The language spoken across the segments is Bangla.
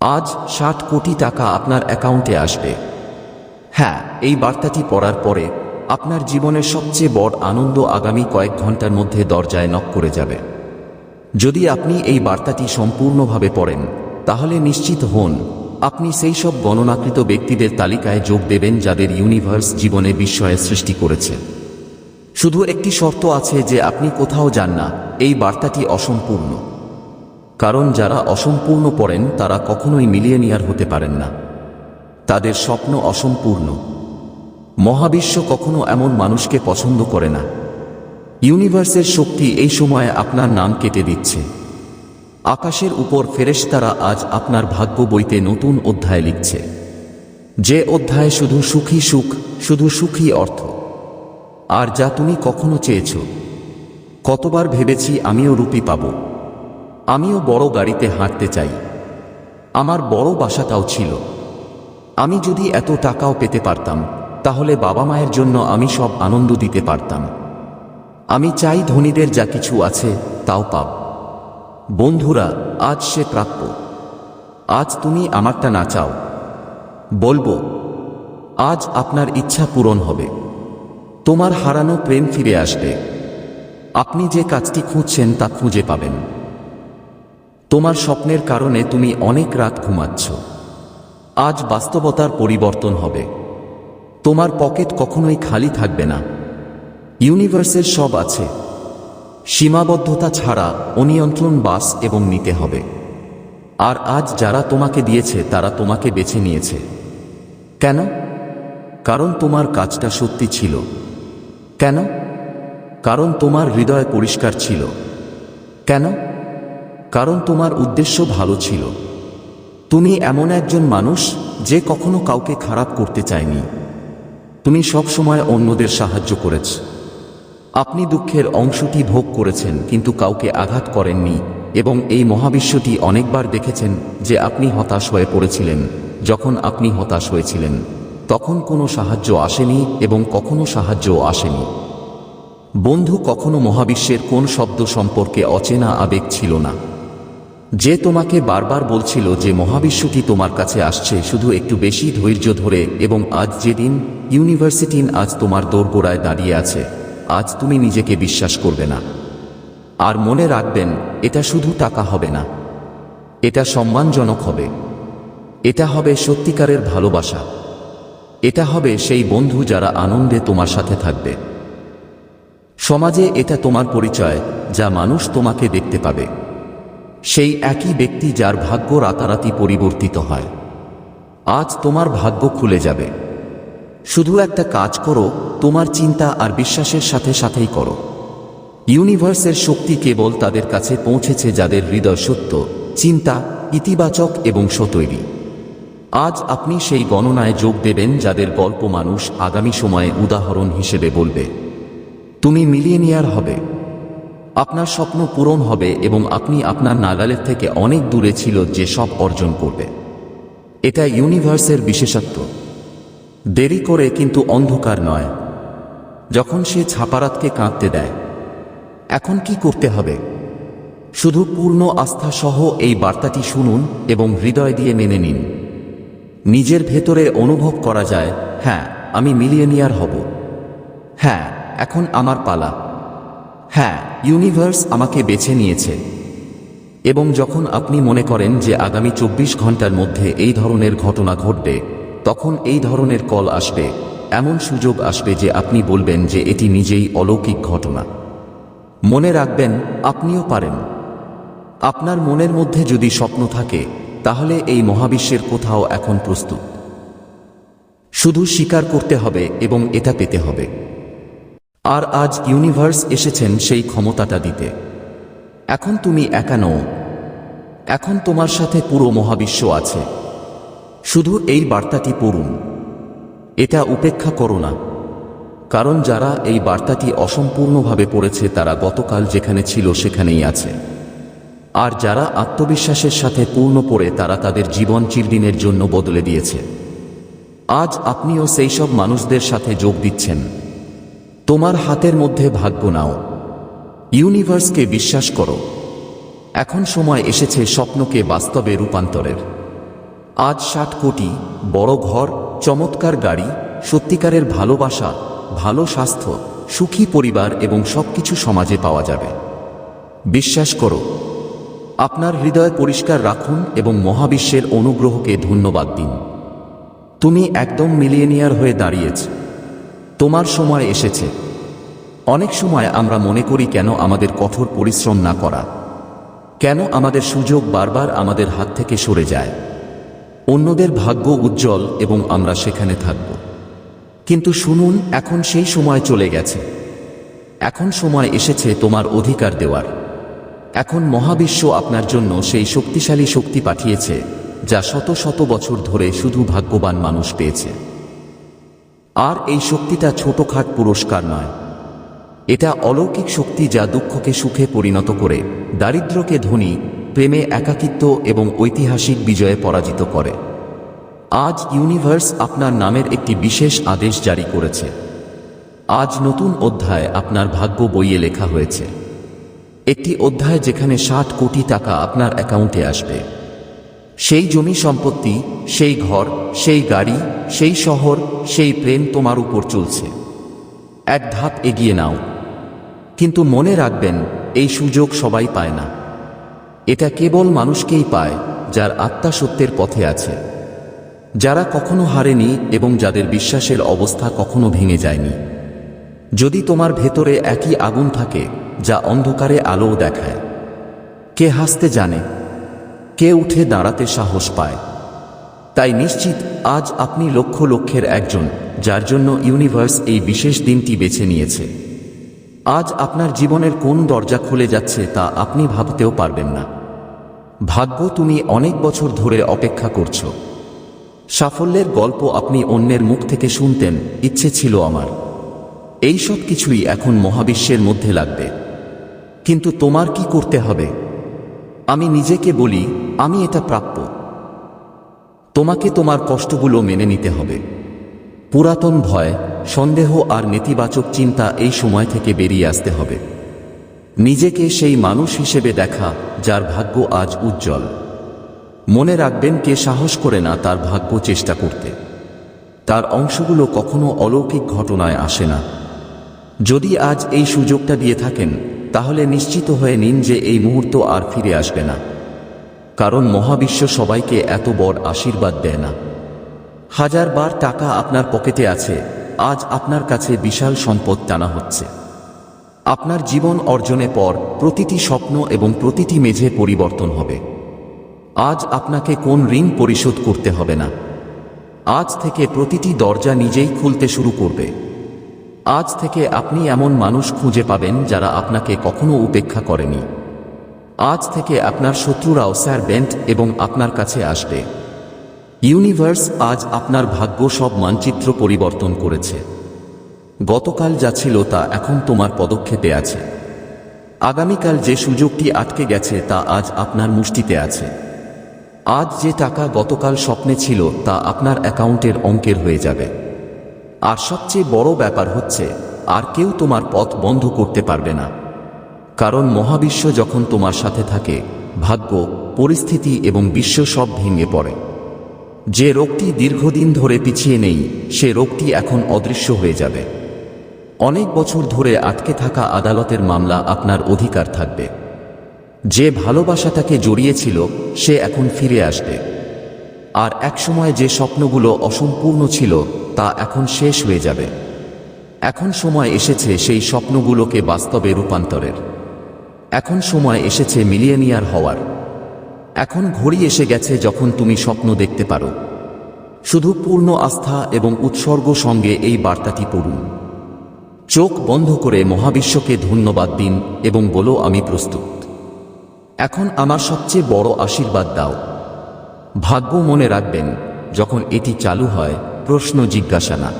আজ ষাট কোটি টাকা আপনার অ্যাকাউন্টে আসবে। হ্যাঁ এই বার্তাটি পড়ার পরে আপনার জীবনের সবচেয়ে বড় আনন্দ আগামী কয়েক ঘণ্টার মধ্যে দরজায় নক করে যাবে। যদি আপনি এই বার্তাটি সম্পূর্ণভাবে পড়েন, তাহলে নিশ্চিত হন, আপনি সেই সব গণনাকৃত ব্যক্তিদের তালিকায় যোগ দেবেন যাদের ইউনিভার্স জীবনে বিস্ময়ের সৃষ্টি করেছে। শুধু একটি শর্ত আছে যে আপনি কোথাও যান না, এই বার্তাটি অসম্পূর্ণ। কারণ যারা অসম্পূর্ণ পড়েন, তারা কখনোই মিলিয়নিয়ার হতে পারেন না। তাদের স্বপ্ন অসম্পূর্ণ। মহাবিশ্ব কখনো এমন মানুষকে পছন্দ করে না। ইউনিভার্সের শক্তি এই সময়ে আপনার নাম কেটে দিচ্ছে। আকাশের উপর ফেরেশতারা আজ আপনার ভাগ্য বইতে নতুন অধ্যায় লিখছে। যে অধ্যায় শুধু সুখী সুখ, শুধু সুখী অর্থ। আর যা তুমি কখনো চেয়েছ। কতবার ভেবেছি আমিও রুপি পাব। আমিও বড় গাড়িতে হাঁটতে চাই। আমার বড় বাসাটাও ছিল। আমি যদি এত টাকাও পেতে পারতাম, তাহলে বাবা মায়ের জন্য আমি সব আনন্দ দিতে পারতাম। আমি চাই ধনীদের যা কিছু আছে, তাও পাব। বন্ধুরা, আজ সে প্রাপ্য। আজ তুমি আমারটা না চাও। বলব, আজ আপনার ইচ্ছা পূরণ হবে। তোমার হারানো প্রেম ফিরে আসবে। আপনি যে কাজটি খুঁজছেন তা খুঁজে পাবেন। তোমার স্বপ্নের কারণে তুমি অনেক রাত ঘুমাচ্ছ। আজ বাস্তবতার পরিবর্তন হবে। তোমার পকেট কখনোই খালি থাকবে না। ইউনিভার্সের সব আছে। সীমাবদ্ধতা ছাড়া অনিয়ন্ত্রণ বাস এবং নিতে হবে। আর আজ যারা তোমাকে দিয়েছে, তারা তোমাকে বেছে নিয়েছে। কেন? কারণ তোমার কাজটা সত্যি ছিল। কেন? কারণ তোমার হৃদয় পরিষ্কার ছিল। কেন? কারণ তোমার উদ্দেশ্য ভালো ছিল। তুমি এমন একজন মানুষ যে কখনো কাউকে খারাপ করতে চায়নি। তুমি সবসময় অন্যদের সাহায্য করেছ। আপনি দুঃখের অংশটি ভোগ করেছেন, কিন্তু কাউকে আঘাত করেননি এবং এই মহাবিশ্বটি অনেকবার দেখেছেন যে আপনি হতাশ হয়ে পড়েছিলেন। যখন আপনি হতাশ হয়েছিলেন, তখন কোনো সাহায্য আসেনি এবং কখনো সাহায্যও আসেনি। বন্ধু কখনো মহাবিশ্বের কোন শব্দ সম্পর্কে অচেনা আবেগ ছিল না। যে তোমাকে বারবার বলছিল যে মহাবিশ্বটি তোমার কাছে আসছে, শুধু একটু বেশি ধৈর্য ধরে এবং আজ যেদিন ইউনিভার্সিটি আজ তোমার দোরগোড়ায় দাঁড়িয়ে আছে, আজ তুমি নিজেকে বিশ্বাস করবে না। আর মনে রাখবেন, এটা শুধু টাকা হবে না। এটা সম্মানজনক হবে। এটা হবে সত্যিকারের ভালোবাসা। এটা হবে সেই বন্ধু যারা আনন্দে তোমার সাথে থাকবে। সমাজে এটা তোমার পরিচয়, যা মানুষ তোমাকে দেখতে পাবে। সেই একই ব্যক্তি যার ভাগ্য রাতারাতি পরিবর্তিত হয়। আজ তোমার ভাগ্য খুলে যাবে। শুধু একটা কাজ করো, তোমার চিন্তা আর বিশ্বাসের সাথে সাথেই করো। ইউনিভার্সের শক্তি কেবল তাদের কাছে পৌঁছেছে যাদের হৃদয় সত্য, চিন্তা, ইতিবাচক এবং সতৈরী। আজ আপনি সেই গণনায় যোগ দেবেন যাদের গল্প মানুষ আগামী সময়ে উদাহরণ হিসেবে বলবে। তুমি মিলিয়নিয়ার হবে। আপনার স্বপ্ন পূরণ হবে এবং আপনি আপনার নাগালের থেকে অনেক দূরে ছিল যে সব অর্জন করবে। এটা ইউনিভার্সের বিশেষত্ব। দেরি করে কিন্তু অন্ধকার নয়। যখন সে ছাপারাতকে কাঁদতে দেয়, এখন কি করতে হবে? শুধু পূর্ণ আস্থা সহ এই বার্তাটি শুনুন এবং হৃদয় দিয়ে মেনে নিন। নিজের ভেতরে অনুভব করা যায় হ্যাঁ আমি মিলিয়নিয়ার হব। হ্যাঁ এখন আমার পালা। হ্যাঁ ইউনিভার্স আমাকে বেছে নিয়েছে। এবং যখন আপনি মনে করেন যে আগামী চব্বিশ ঘণ্টার মধ্যে এই ধরনের ঘটনা ঘটবে, তখন এই ধরনের কল আসবে, এমন সুযোগ আসবে যে আপনি বলবেন যে এটি নিজেই অলৌকিক ঘটনা। মনে রাখবেন, আপনিও পারেন। আপনার মনের মধ্যে যদি স্বপ্ন থাকে, তাহলে এই মহাবিশ্বের কোথাও এখন প্রস্তুত। শুধু স্বীকার করতে হবে এবং এটা পেতে হবে। আর আজ ইউনিভার্স এসেছেন সেই ক্ষমতাটা দিতে। এখন তুমি একা নও। এখন তোমার সাথে পুরো মহাবিশ্ব আছে। শুধু এই বার্তাটি পড়ুন। এটা উপেক্ষা করো না। কারণ যারা এই বার্তাটি অসম্পূর্ণভাবে পড়েছে তারা গতকাল যেখানে ছিল সেখানেই আছে। আর যারা আত্মবিশ্বাসের সাথে পূর্ণ পড়ে তারা তাদের জীবন চিরদিনের জন্য বদলে দিয়েছে। আজ আপনিও সেই সব মানুষদের সাথে যোগ দিচ্ছেন। তোমার হাতের মধ্যে ভাগ্য নাও। ইউনিভার্সকে বিশ্বাস করো। এখন সময় এসেছে স্বপ্নকে বাস্তবে রূপান্তরের। আজ ষাট কোটি, বড় ঘর, চমৎকার গাড়ি, সত্যিকারের ভালোবাসা, ভালো স্বাস্থ্য, সুখী পরিবার এবং সবকিছু সমাজে পাওয়া যাবে। বিশ্বাস করো। আপনার হৃদয় পরিষ্কার রাখুন এবং মহাবিশ্বের অনুগ্রহকে ধন্যবাদ দিন। তুমি একদম মিলিয়নিয়ার হয়ে দাঁড়িয়েছ। তোমার সময় এসেছে। অনেক সময় আমরা মনে করি কেন আমাদের কঠোর পরিশ্রম না করা? কেন আমাদের সুযোগ বারবার আমাদের হাত থেকে সরে যায়? অন্যদের ভাগ্য উজ্জ্বল এবং আমরা সেখানে থাকব। কিন্তু শুনুন, এখন সেই সময় চলে গেছে। এখন সময় এসেছে তোমার অধিকার দেওয়ার। এখন মহাবিশ্ব আপনার জন্য সেই শক্তিশালী শক্তি পাঠিয়েছে, যা শত শত বছর ধরে শুধু ভাগ্যবান মানুষ পেয়েছে। আর এই শক্তিটা ছোটখাট পুরস্কার নয়। এটা অলৌকিক শক্তি যা দুঃখকে সুখে পরিণত করে দারিদ্র্যকে ধনী, প্রেমে একাকিত্ব এবং ঐতিহাসিক বিজয়ে পরাজিত করে। আজ ইউনিভার্স আপনার নামের একটি বিশেষ আদেশ জারি করেছে। আজ নতুন অধ্যায় আপনার ভাগ্য বইয়ে লেখা হয়েছে। একটি অধ্যায় যেখানে ষাট কোটি টাকা আপনার অ্যাকাউন্টে আসবে। সেই জমি সম্পত্তি, সেই ঘর, সেই গাড়ি, সেই শহর, সেই প্রেম তোমার উপর চলছে। এক ধাপ এগিয়ে নাও। কিন্তু মনে রাখবেন, এই সুযোগ সবাই পায় না। এটা কেবল মানুষকেই পায়, যার আত্মা সত্যের পথে আছে। যারা কখনো হারেনি এবং যাদের বিশ্বাসের অবস্থা কখনো ভেঙে যায়নি। যদি তোমার ভেতরে একই আগুন থাকে, যা অন্ধকারে আলোও দেখায়। কে হাসতে জানে কে উঠে দাঁড়াতে সাহস পায়? তাই নিশ্চিত আজ আপনি লক্ষ লক্ষের একজন, যার জন্য ইউনিভার্স এই বিশেষ দিনটি বেছে নিয়েছে। আজ আপনার জীবনের কোন দরজা খুলে যাচ্ছে তা আপনি ভাবতেও পারবেন না। ভাগ্য তুমি অনেক বছর ধরে অপেক্ষা করছ। সাফল্যের গল্প আপনি অন্যের মুখ থেকে শুনতেন, ইচ্ছে ছিল আমার। এই সব কিছুই এখন মহাবিশ্বের মধ্যে লাগবে। কিন্তু তোমার কি করতে হবে? আমি নিজেকে বলি আমি এটা প্রাপ্য। তোমাকে তোমার কষ্টগুলো মেনে নিতে হবে। পুরাতন ভয়, সন্দেহ আর নেতিবাচক চিন্তা এই সময় থেকে বেরিয়ে আসতে হবে। নিজেকে সেই মানুষ হিসেবে দেখা, যার ভাগ্য আজ উজ্জ্বল। মনে রাখবেন, কে সাহস করে না তার ভাগ্য চেষ্টা করতে। তার অংশগুলো কখনো অলৌকিক ঘটনায় আসে না। যদি আজ এই সুযোগটা দিয়ে থাকেন, তাহলে নিশ্চিত হয়ে নিন যে এই মুহূর্ত আর ফিরে আসবে না। কারণ মহাবিশ্ব সবাইকে এত বড় আশীর্বাদ দেয় না। হাজার বার টাকা আপনার পকেটে আছে, আজ আপনার কাছে বিশাল সম্পদ টানা হচ্ছে। আপনার জীবন অর্জনে পর প্রতিটি স্বপ্ন এবং প্রতিটি মেঝে পরিবর্তন হবে। আজ আপনাকে কোন ঋণ পরিশোধ করতে হবে না। আজ থেকে প্রতিটি দরজা নিজেই খুলতে শুরু করবে। আজ থেকে আপনি এমন মানুষ খুঁজে পাবেন যারা আপনাকে কখনো উপেক্ষা করেনি। আজ থেকে আপনার শত্রুরাও স্যার বেন্ট এবং আপনার কাছে আসবে। ইউনিভার্স আজ আপনার ভাগ্য সব মানচিত্র পরিবর্তন করেছে। গতকাল যা ছিল তা এখন তোমার পদক্ষেপে আছে। আগামীকাল যে সুযোগটি আটকে গেছে তা আজ আপনার মুষ্টিতে আছে। আজ যে টাকা গতকাল স্বপ্নে ছিল তা আপনার অ্যাকাউন্টের অঙ্কের হয়ে যাবে। আর সবচেয়ে বড় ব্যাপার হচ্ছে, আর কেউ তোমার পথ বন্ধ করতে পারবে না। কারণ মহাবিশ্ব যখন তোমার সাথে থাকে, ভাগ্য, পরিস্থিতি এবং বিশ্ব সব ভেঙে পড়ে। যে রোগটি দীর্ঘদিন ধরে পিছিয়ে নেই, সে রোগটি এখন অদৃশ্য হয়ে যাবে। অনেক বছর ধরে আটকে থাকা আদালতের মামলা আপনার অধিকার থাকবে। যে ভালোবাসা তাকে জড়িয়েছিল, সে এখন ফিরে আসবে। আর একসময় যে স্বপ্নগুলো অসম্পূর্ণ ছিল, তা এখন শেষ হয়ে যাবে। এখন সময় এসেছে সেই স্বপ্নগুলোকে বাস্তবে রূপান্তরের। এখন সময় এসেছে মিলিয়নিয়ার হওয়ার। এখন ঘড়ি এসে গেছে যখন তুমি স্বপ্ন দেখতে পারো। শুধু পূর্ণ আস্থা এবং উৎসর্গ সঙ্গে এই বার্তাটি পড়ুন। চোখ বন্ধ করে মহাবিশ্বকে ধন্যবাদ দিন এবং বলো, আমি প্রস্তুত। এখন আমার সবচেয়ে বড় আশীর্বাদ দাও। ভাগ্য মনে রাখবেন, যখন এটি চালু হয়, প্রশ্ন জিজ্ঞাসা না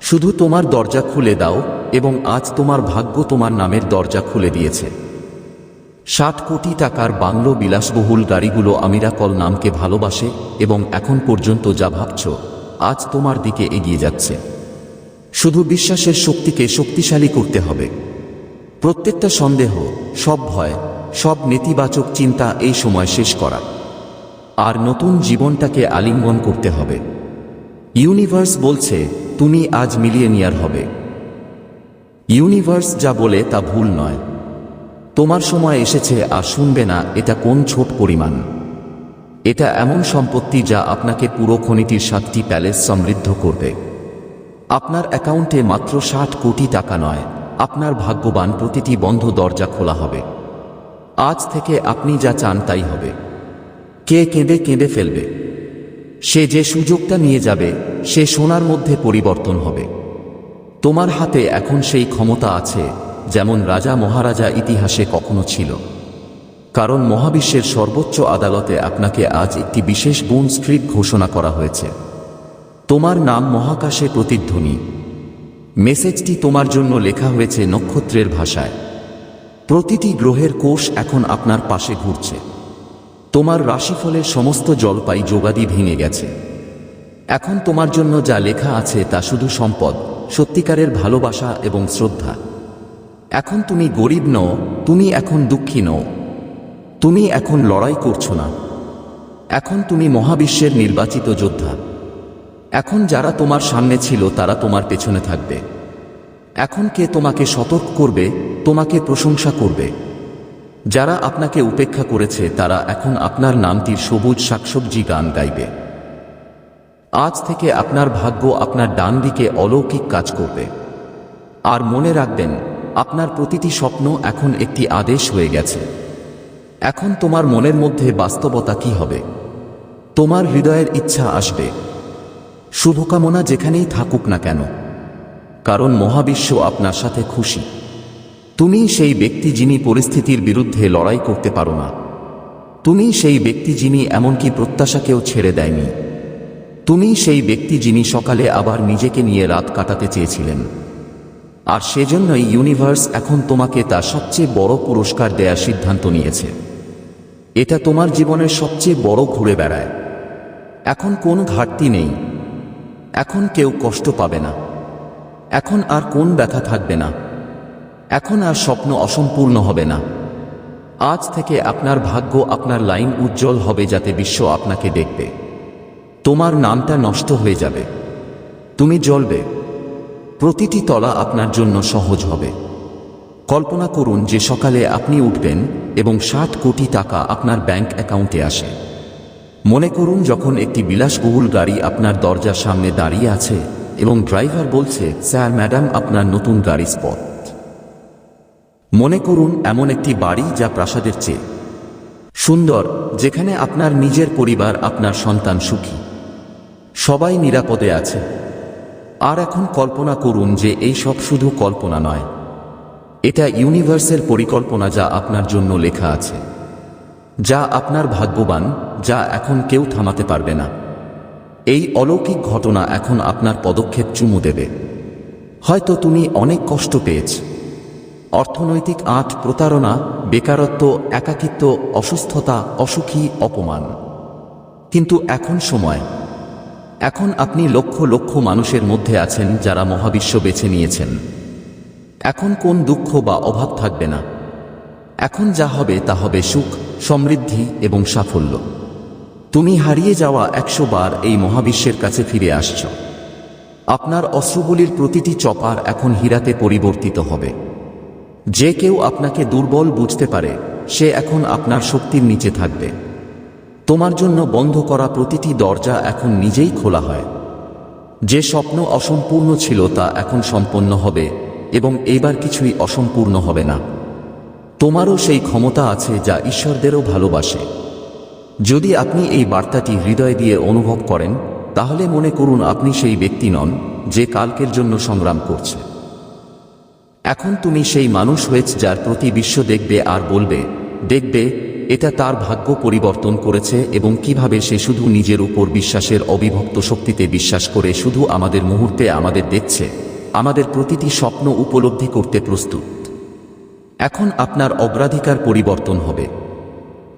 শুধু তোমার দরজা খুলে দাও এবং আজ তোমার ভাগ্য তোমার নামের দরজা খুলে দিয়েছে। ষাট কোটি টাকার বাংলো বিলাসবহুল গাড়িগুলো আমিরাকল নামকে ভালোবাসে এবং এখন পর্যন্ত যা ভাবছ, আজ তোমার দিকে এগিয়ে যাচ্ছে। শুধু বিশ্বাসের শক্তিকে শক্তিশালী করতে হবে। প্রত্যেকটা সন্দেহ, সব ভয়, সব নেতিবাচক চিন্তা এই সময় শেষ করা। আর নতুন জীবনটাকে আলিঙ্গন করতে হবে। ইউনিভার্স বলছে, তুমি আজ মিলিয়নিয়ার হবে। ইউনিভার্স যা বলে তা ভুল নয়। তোমার সময় এসেছে আর শুনবে না এটা কোন ছোট পরিমাণ। এটা এমন সম্পত্তি যা আপনাকে পুরো খনিটির সাতটি প্যালেস সমৃদ্ধ করবে। আপনার অ্যাকাউন্টে মাত্র ষাট কোটি টাকা নয়, আপনার ভাগ্যবান প্রতিটি বন্ধ দরজা খোলা হবে। আজ থেকে আপনি যা চান তাই হবে। কে কেঁদে কেঁদে ফেলবে। সে যে সুযোগটা নিয়ে যাবে, সে সোনার মধ্যে পরিবর্তন হবে। তোমার হাতে এখন সেই ক্ষমতা আছে যেমন রাজা মহারাজা ইতিহাসে কখনো ছিল। কারণ মহাবিশ্বের সর্বোচ্চ আদালতে আপনাকে আজ একটি বিশেষ বোন স্ট্রিট ঘোষণা করা হয়েছে। তোমার নাম মহাকাশে প্রতিধ্বনি। মেসেজটি তোমার জন্য লেখা হয়েছে নক্ষত্রের ভাষায়। প্রতিটি গ্রহের কোষ এখন আপনার পাশে ঘুরছে। তোমার রাশিফলের সমস্ত জলপাই যোগাদি ভেঙে গেছে। এখন তোমার জন্য যা লেখা আছে তা শুধু সম্পদ, সত্যিকারের ভালোবাসা এবং শ্রদ্ধা। এখন তুমি গরিব নও, তুমি এখন দুঃখী নও। তুমি এখন লড়াই করছ না। এখন তুমি মহাবিশ্বের নির্বাচিত যোদ্ধা। এখন যারা তোমার সামনে ছিল, তারা তোমার পেছনে থাকবে। এখন কে তোমাকে সতর্ক করবে, তোমাকে প্রশংসা করবে। যারা আপনাকে উপেক্ষা করেছে, তারা এখন আপনার নামটির সবুজ শাকসবজি গান গাইবে। আজ থেকে আপনার ভাগ্য আপনার ডান দিকে অলৌকিক কাজ করবে। আর মনে রাখবেন আপনার প্রতিটি স্বপ্ন এখন একটি আদেশ হয়ে গেছে। এখন তোমার মনের মধ্যে বাস্তবতা কি হবে? তোমার হৃদয়ের ইচ্ছা আসবে। শুভকামনা যেখানেই থাকুক না কেন। কারণ মহাবিশ্ব আপনার সাথে খুশি। তুমি সেই ব্যক্তি যিনি পরিস্থিতির বিরুদ্ধে লড়াই করতে পারো না। তুমি সেই ব্যক্তি যিনি এমনকি প্রত্যাশাকেও ছেড়ে দেয়নি। তুমি সেই ব্যক্তি যিনি সকালে আবার নিজেকে নিয়ে রাত কাটাতে চেয়েছিলেন। আর সেজন্যই ইউনিভার্স এখন তোমাকে তার সবচেয়ে বড় পুরস্কার দেয়ার সিদ্ধান্ত নিয়েছে। এটা তোমার জীবনের সবচেয়ে বড় ঘুরে বেড়ায়। এখন কোন ঘাটতি নেই। এখন কেউ কষ্ট পাবে না। এখন আর কোন ব্যথা থাকবে না। এখন আর স্বপ্ন অসম্পূর্ণ হবে না। আজ থেকে আপনার ভাগ্য আপনার লাইন উজ্জ্বল হবে যাতে বিশ্ব আপনাকে দেখবে। তোমার নামটা নষ্ট হয়ে যাবে। তুমি জ্বলবে। প্রতিটি তলা আপনার জন্য সহজ হবে। কল্পনা করুন যে সকালে আপনি উঠবেন এবং ষাট কোটি টাকা আপনার ব্যাংক অ্যাকাউন্টে আসে। মনে করুন যখন একটি বিলাসবহুল গাড়ি আপনার দরজার সামনে দাঁড়িয়ে আছে এবং ড্রাইভার বলছে, স্যার, ম্যাডাম, আপনার নতুন গাড়ি স্পট। মনে করুন এমন একটি বাড়ি যা প্রাসাদের চেয়ে সুন্দর, যেখানে আপনার নিজের পরিবার, আপনার সন্তান সুখী। সবাই নিরাপদে আছে। আর এখন কল্পনা করুন যে এই সব শুধু কল্পনা নয়। এটা ইউনিভার্সের পরিকল্পনা যা আপনার জন্য লেখা আছে। যা আপনার ভাগ্যবান, যা এখন কেউ থামাতে পারবে না। এই অলৌকিক ঘটনা এখন আপনার পদক্ষেপ চুমু দেবে। হয়তো তুমি অনেক কষ্ট পেয়েছ। অর্থনৈতিক আট প্রতারণা, বেকারত্ব, একাকিত্ব, অসুস্থতা, অসুখী, অপমান। কিন্তু এখন সময়। এখন আপনি লক্ষ লক্ষ মানুষের মধ্যে আছেন যারা মহাবিশ্ব বেছে নিয়েছেন। এখন কোন দুঃখ বা অভাব থাকবে না। এখন যা হবে তা হবে সুখ, সমৃদ্ধি এবং সাফল্য। তুমি হারিয়ে যাওয়া একশো বার এই মহাবিশ্বের কাছে ফিরে আসছ। আপনার অস্ত্রগুলির প্রতিটি চপার এখন হীরাতে পরিবর্তিত হবে। যে কেউ আপনাকে দুর্বল বুঝতে পারে, সে এখন আপনার শক্তির নিচে থাকবে। তোমার জন্য বন্ধ করা প্রতিটি দরজা এখন নিজেই খোলা হয়। যে স্বপ্ন অসম্পূর্ণ ছিল তা এখন সম্পন্ন হবে এবং এইবার কিছুই অসম্পূর্ণ হবে না। তোমারও সেই ক্ষমতা আছে যা ঈশ্বরদেরও ভালোবাসে। যদি আপনি এই বার্তাটি হৃদয় দিয়ে অনুভব করেন, তাহলে মনে করুন আপনি সেই ব্যক্তি নন যে কালকের জন্য সংগ্রাম করছে। এখন তুমি সেই মানুষ হয়েছ যার প্রতি বিশ্ব দেখবে আর বলবে, দেখবে এটা তার ভাগ্য পরিবর্তন করেছে এবং কীভাবে সে শুধু নিজের উপর বিশ্বাসের অবিভক্ত শক্তিতে বিশ্বাস করে শুধু আমাদের মুহূর্তে আমাদের দেখছে, আমাদের প্রতিটি স্বপ্ন উপলব্ধি করতে প্রস্তুত। এখন আপনার অগ্রাধিকার পরিবর্তন হবে।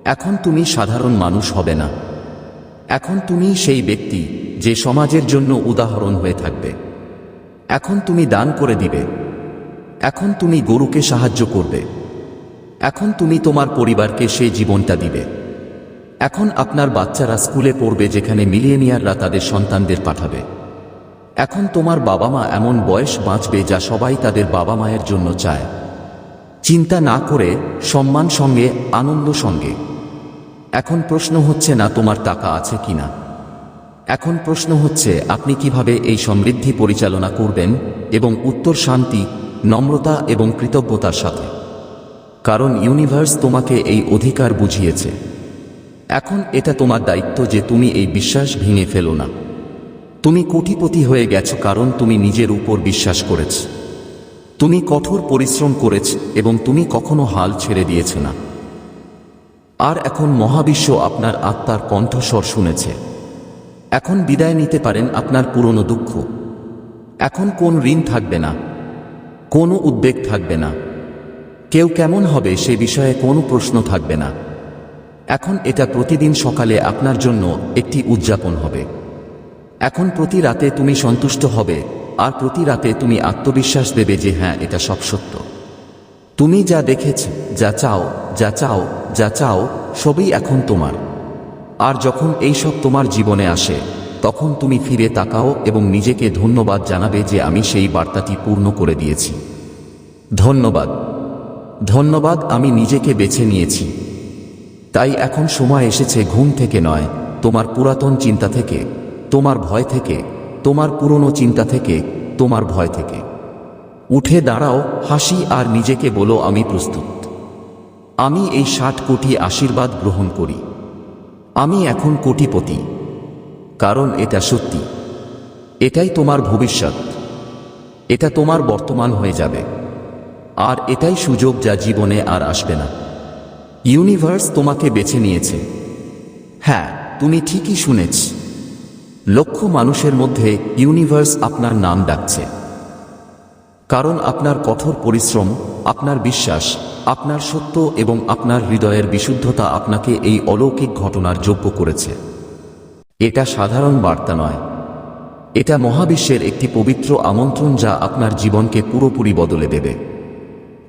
এখন তুমি সাধারণ মানুষ হবে না। এখন তুমি সেই ব্যক্তি যে সমাজের জন্য উদাহরণ হয়ে থাকবে। এখন তুমি দান করে দিবে। এখন তুমি গরুকে সাহায্য করবে। এখন তুমি তোমার পরিবারকে সেই জীবনটা দিবে। এখন আপনার বাচ্চারা স্কুলে পড়বে যেখানে মিলিয়নিয়াররা তাদের সন্তানদের পাঠাবে। এখন তোমার বাবা মা এমন বয়স বাঁচবে যা সবাই তাদের বাবা মায়ের জন্য চায়। চিন্তা না করে সম্মান সঙ্গে, আনন্দ সঙ্গে। এখন প্রশ্ন হচ্ছে না তোমার টাকা আছে কিনা। এখন প্রশ্ন হচ্ছে আপনি কীভাবে এই সমৃদ্ধি পরিচালনা করবেন এবং উত্তর শান্তি, নম্রতা এবং কৃতজ্ঞতার সাথে। কারণ ইউনিভার্স তোমাকে এই অধিকার বুঝিয়েছে। এখন এটা তোমার দায়িত্ব যে তুমি এই বিশ্বাস ভেঙে ফেলো না। তুমি কোটিপতি হয়ে গেছো কারণ তুমি নিজের উপর বিশ্বাস করেছ। তুমি কঠোর পরিশ্রম করেছ এবং তুমি কখনো হাল ছেড়ে দিয়েছ না। আর এখন মহাবিশ্ব আপনার আত্মার কণ্ঠস্বর শুনেছে। এখন বিদায় নিতে পারেন আপনার পুরনো দুঃখ। এখন কোন ঋণ থাকবে না? কোনো উদ্বেগ থাকবে না। কেউ কেমন হবে সে বিষয়ে কোনো প্রশ্ন থাকবে না। এখন এটা প্রতিদিন সকালে আপনার জন্য একটি উদযাপন হবে। এখন প্রতি রাতে তুমি সন্তুষ্ট হবে, আর প্রতি রাতে তুমি আত্মবিশ্বাস দেবে যে হ্যাঁ এটা সব সত্য। তুমি যা দেখেছ, যা চাও যা চাও যা চাও, সবই এখন তোমার। আর যখন এই সব তোমার জীবনে আসে, তখন তুমি ফিরে তাকাও এবং নিজেকে ধন্যবাদ জানাবে যে আমি সেই বার্তাটি পূর্ণ করে দিয়েছি। ধন্যবাদ। ধন্যবাদ, আমি নিজেকে বেছে নিয়েছি। তাই এখন সময় এসেছে ঘুম থেকে নয়, তোমার পুরাতন চিন্তা থেকে, তোমার ভয় থেকে, তোমার পুরনো চিন্তা থেকে, তোমার ভয় থেকে। উঠে দাঁড়াও, হাসি আর নিজেকে বলো, আমি প্রস্তুত। আমি এই ষাট কোটি আশীর্বাদ গ্রহণ করি। আমি এখন কোটিপতি। কারণ এটা সত্যি। এটাই তোমার ভবিষ্যৎ। এটা তোমার বর্তমান হয়ে যাবে। আর এটাই সুযোগ যা জীবনে আর আসবে না। ইউনিভার্স তোমাকে বেছে নিয়েছে। হ্যাঁ তুমি ঠিকই শুনেছ। লক্ষ মানুষের মধ্যে ইউনিভার্স আপনার নাম ডাকছে। কারণ আপনার কঠোর পরিশ্রম, আপনার বিশ্বাস, আপনার সত্য এবং আপনার হৃদয়ের বিশুদ্ধতা আপনাকে এই অলৌকিক ঘটনার যোগ্য করেছে। এটা সাধারণ বার্তা নয়। এটা মহাবিশ্বের একটি পবিত্র আমন্ত্রণ যা আপনার জীবনকে পুরোপুরি বদলে দেবে।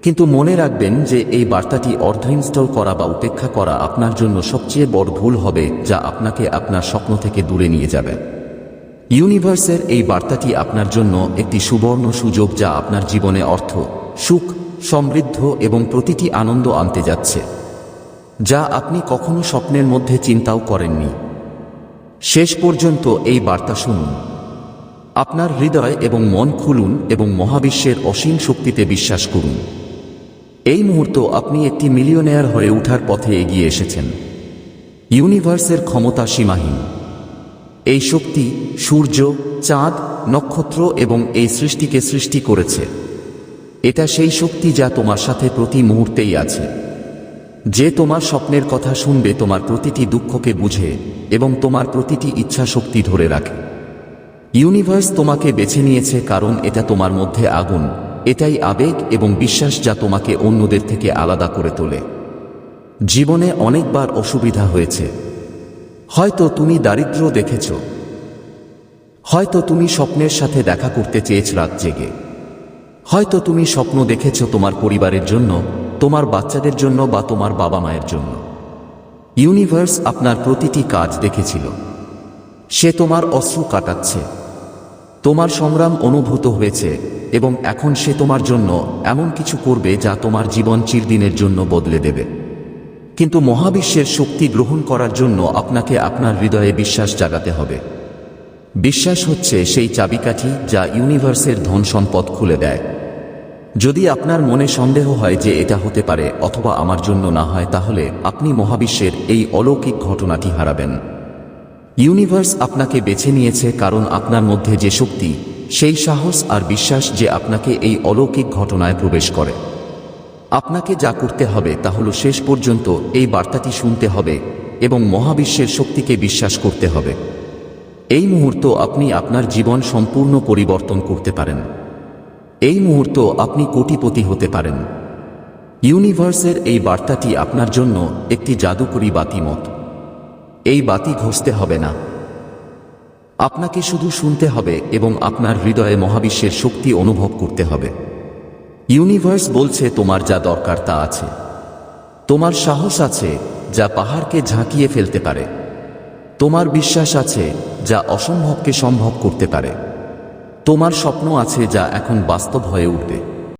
কিন্তু মনে রাখবেন যে এই বার্তাটি অর্ধ ইনস্টল করা বা উপেক্ষা করা আপনার জন্য সবচেয়ে বড় ভুল হবে, যা আপনাকে আপনার স্বপ্ন থেকে দূরে নিয়ে যাবে। ইউনিভার্সের এই বার্তাটি আপনার জন্য একটি সুবর্ণ সুযোগ, যা আপনার জীবনে অর্থ, সুখ, সমৃদ্ধ এবং প্রতিটি আনন্দ আনতে যাচ্ছে, যা আপনি কখনো স্বপ্নের মধ্যে চিন্তাও করেননি। শেষ পর্যন্ত এই বার্তা শুনুন। আপনার হৃদয় এবং মন খুলুন এবং মহাবিশ্বের অসীম শক্তিতে বিশ্বাস করুন। এই মুহূর্ত আপনি একটি মিলিয়নেয়ার হয়ে ওঠার পথে এগিয়ে এসেছেন। ইউনিভার্সের ক্ষমতা সীমাহীন। এই শক্তি সূর্য, চাঁদ, নক্ষত্র এবং এই সৃষ্টিকে সৃষ্টি করেছে। এটা সেই শক্তি যা তোমার সাথে প্রতি মুহূর্তেই আছে। যে তোমার স্বপ্নের কথা শুনবে তোমার প্রতিটি দুঃখকে বুঝে এবং তোমার প্রতিটি ইচ্ছা শক্তি ধরে রাখে। ইউনিভার্স তোমাকে বেছে নিয়েছে কারণ এটা তোমার মধ্যে আগুন। এটাই আবেগ এবং বিশ্বাস যা তোমাকে অন্যদের থেকে আলাদা করে তোলে। জীবনে অনেকবার অসুবিধা হয়েছে। হয়তো তুমি দারিদ্র দেখেছ। হয়তো তুমি স্বপ্নের সাথে দেখা করতে চেয়েছ রাত জেগে। হয়তো তুমি স্বপ্ন দেখেছ তোমার পরিবারের জন্য, তোমার বাচ্চাদের জন্য বা তোমার বাবা মায়ের জন্য। ইউনিভার্স আপনার প্রতিটি কাজ দেখেছিল। সে তোমার অশ্রু কাটাচ্ছে। তোমার সংগ্রাম অনুভূত হয়েছে। এবং এখন সে তোমার জন্য এমন কিছু করবে যা তোমার জীবন চিরদিনের জন্য বদলে দেবে। কিন্তু মহাবিশ্বের শক্তি গ্রহণ করার জন্য আপনাকে আপনার হৃদয়ে বিশ্বাস জাগাতে হবে। বিশ্বাস হচ্ছে সেই চাবিকাঠি যা ইউনিভার্সের ধন সম্পদ খুলে দেয়। যদি আপনার মনে সন্দেহ হয় যে এটা হতে পারে অথবা আমার জন্য না হয়, তাহলে আপনি মহাবিশ্বের এই অলৌকিক ঘটনাটি হারাবেন। ইউনিভার্স আপনাকে বেছে নিয়েছে কারণ আপনার মধ্যে যে শক্তি সেই সাহস আর বিশ্বাস যে আপনাকে এই অলৌকিক ঘটনায় প্রবেশ করে। আপনাকে যা করতে হবে তা হল শেষ পর্যন্ত এই বার্তাটি শুনতে হবে এবং মহাবিশ্বের শক্তিকে বিশ্বাস করতে হবে। এই মুহূর্ত আপনি আপনার জীবন সম্পূর্ণ পরিবর্তন করতে পারেন। এই মুহূর্ত আপনি কোটিপতি হতে পারেন। ইউনিভার্সের এই বার্তাটি আপনার জন্য একটি জাদুকরী বাতি মত এই বাতি ঘষতে হবে না। আপনাকে শুধু শুনতে হবে এবং আপনার হৃদয়ে মহাবিশ্বের শক্তি অনুভব করতে হবে। ইউনিভার্স বলছে তোমার যা দরকার তা আছে। তোমার সাহস আছে যা পাহাড়কে ঝাঁকিয়ে ফেলতে পারে। তোমার বিশ্বাস আছে যা অসম্ভবকে সম্ভব করতে পারে। তোমার স্বপ্ন আছে যা এখন বাস্তব হয়ে উঠবে।